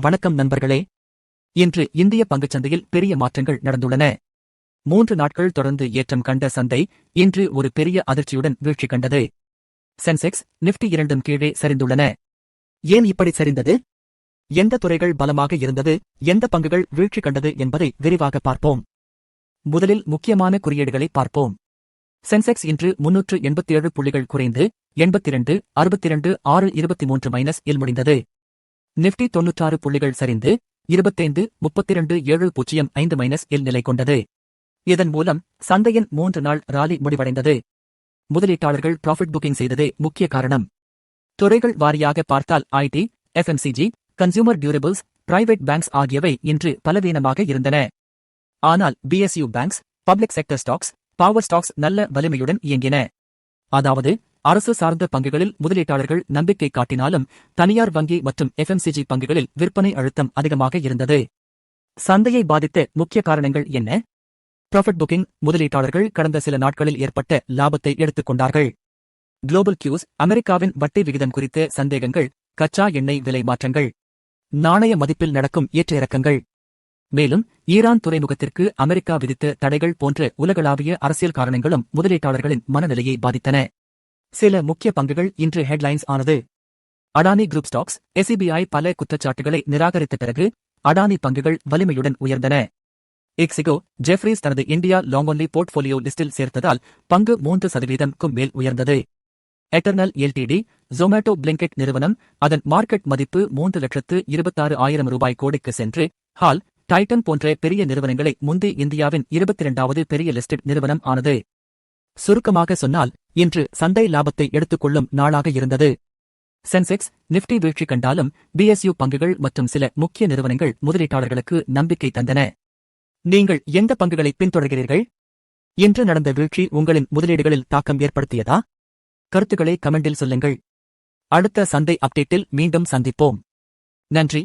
வணக்கம் நண்பர்களே. இன்று இந்திய பங்குச்சந்தையில் பெரிய மாற்றங்கள் நடந்துள்ளன. மூன்று நாட்கள் தொடர்ந்து ஏற்றம் கண்ட சந்தை இன்று ஒரு பெரிய அதிர்ச்சியுடன் வீழ்ச்சி கண்டது. சென்செக்ஸ் நிப்டி இரண்டும் கீழே சரிந்துள்ளன. ஏன் இப்படி சரிந்தது? எந்த துறைகள் பலமாக இருந்தது? எந்த பங்குகள் வீழ்ச்சி கண்டது என்பதை விரிவாக பார்ப்போம். முதலில் முக்கியமான குறியீடுகளை பார்ப்போம். சென்செக்ஸ் இன்று முன்னூற்று எண்பத்தி புள்ளிகள் குறைந்து எண்பத்திரண்டு அறுபத்திரண்டு ஆறு இருபத்தி மூன்று மைனஸ் இல் முடிந்தது. நிப்டி தொன்னூற்றாறு புள்ளிகள் சரிந்து இருபத்தைந்து முப்பத்திரண்டு ஏழு பூஜ்ஜியம் ஐந்து மைனஸ் இல் நிலை கொண்டது. இதன் மூலம் சந்தையின் மூன்று நாள் ராலி முடிவடைந்தது. முதலீட்டாளர்கள் ப்ராஃபிட் புக்கிங் செய்ததே முக்கிய காரணம். துறைகள் வாரியாக பார்த்தால் IT FMCG consumer durables private banks ஆகியவை இன்று பலவீனமாக இருந்தன. ஆனால் PSU banks public sector stocks power stocks நல்ல வலிமையுடன் இயங்கின. அதாவது அரசு சார்ந்த பங்குகளில் முதலீட்டாளர்கள் நம்பிக்கை காட்டினாலும் தனியார் வங்கி மற்றும் எஃப்எம்சிஜி பங்குகளில் விற்பனை அழுத்தம் அதிகமாக இருந்தது. சந்தையை பாதித்த முக்கிய காரணங்கள் என்ன? ப்ராஃபிட் புக்கிங் முதலீட்டாளர்கள் கடந்த சில நாட்களில் ஏற்பட்ட லாபத்தை எடுத்துக் கொண்டார்கள். குளோபல் கியூஸ் அமெரிக்காவின் வட்டி விகிதம் குறித்த சந்தேகங்கள் கச்சா எண்ணெய் விலை மாற்றங்கள் நாணய மதிப்பில் நடக்கும் ஏற்ற இறக்கங்கள் மேலும் ஈரான் துறைமுகத்திற்கு அமெரிக்கா விதித்த தடைகள் போன்ற உலகளாவிய அரசியல் காரணங்களும் முதலீட்டாளர்களின் மனநிலையை பாதித்தன. சில முக்கிய பங்குகள் இன்று ஹெட்லைன்ஸ் ஆனது. அடானி குரூப் ஸ்டாக்ஸ் எஸ்இபிஐ பல குற்றச்சாட்டுகளை நிராகரித்த பிறகு அடானி பங்குகள் வலிமையுடன் உயர்ந்தன. எக்ஸிகோ ஜெஃப்ரீஸ் தனது இந்தியா லாங் ஒன்லி போர்ட்ஃபோலியோ லிஸ்டில் சேர்த்ததால் பங்கு மூன்று சதவீதம்க்கும் மேல் உயர்ந்தது. எட்டர்னல் எல்டிடி ஜொமேட்டோ பிளிங்கெட் நிறுவனம் அதன் மார்க்கெட் மதிப்பு மூன்று லட்சத்து இருபத்தாறு ஆயிரம் ரூபாய் கோடிக்கு சென்று ஹால் டைட்டன் போன்ற பெரிய நிறுவனங்களை முந்தி இந்தியாவின் இருபத்தி இரண்டாவது பெரிய லிஸ்டட் நிறுவனம் ஆனது. சுருக்கமாக சொன்னால் இன்று சந்தை லாபத்தை எடுத்துக்கொள்ளும் நாளாக இருந்தது. சென்செக்ஸ் நிப்டி வீழ்ச்சி கண்டாலும் பிஎஸ்யூ பங்குகள் மற்றும் சில முக்கிய நிறுவனங்கள் முதலீட்டாளர்களுக்கு நம்பிக்கை தந்தன. நீங்கள் எந்த பங்குகளை பின்தொடர்கிறீர்கள்? இன்று நடந்த வீழ்ச்சி உங்களின் முதலீடுகளில் தாக்கம் ஏற்படுத்தியதா? கருத்துக்களை கமெண்டில் சொல்லுங்கள். அடுத்த சந்தை அப்டேட்டில் மீண்டும் சந்திப்போம். நன்றி.